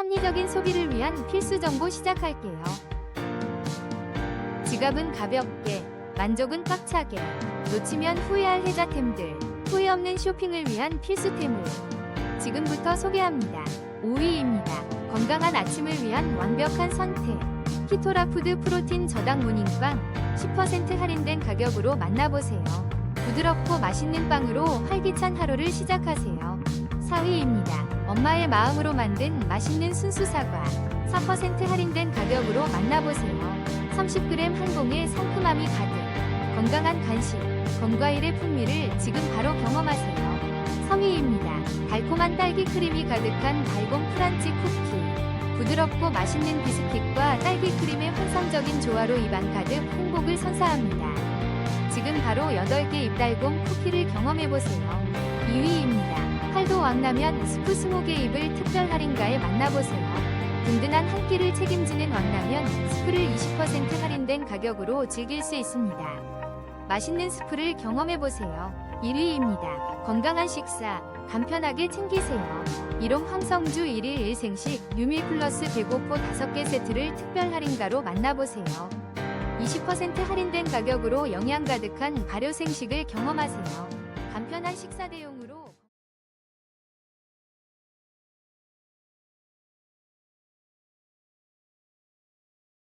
합리적인 소비를 위한 필수 정보 시작할게요. 지갑은 가볍게, 만족은 꽉차게, 놓치면 후회할 혜자템들, 후회 없는 쇼핑을 위한 필수템을 지금부터 소개합니다. 5위입니다. 건강한 아침을 위한 완벽한 선택. 키토라푸드 프로틴 저당 모닝빵 10% 할인된 가격으로 만나보세요. 부드럽고 맛있는 빵으로 활기찬 하루를 시작하세요. 4위입니다. 엄마의 마음으로 만든 맛있는 순수 사과 4% 할인된 가격으로 만나보세요. 30g 한 봉에 상큼함이 가득. 건강한 간식, 건과일의 풍미를 지금 바로 경험하세요. 3위입니다. 달콤한 딸기 크림이 가득한 달곰 프란치 쿠키. 부드럽고 맛있는 비스킷과 딸기 크림의 환상적인 조화로 입안 가득 행복을 선사합니다. 지금 바로 8개 잎달곰 쿠키를 경험해보세요. 2위입니다. 팔도 왕라면 스프 20개 잎을 특별 할인가에 만나보세요. 든든한 한 끼를 책임지는 왕라면 스프를 20% 할인된 가격으로 즐길 수 있습니다. 맛있는 스프를 경험해보세요. 1위입니다. 건강한 식사, 간편하게 챙기세요. 1호 황성주 1일 1생식 유미 플러스 배고포 5개 세트를 특별 할인가로 만나보세요. 20% 할인된 가격으로 영양 가득한 발효 생식을 경험하세요. 간편한 식사 대용을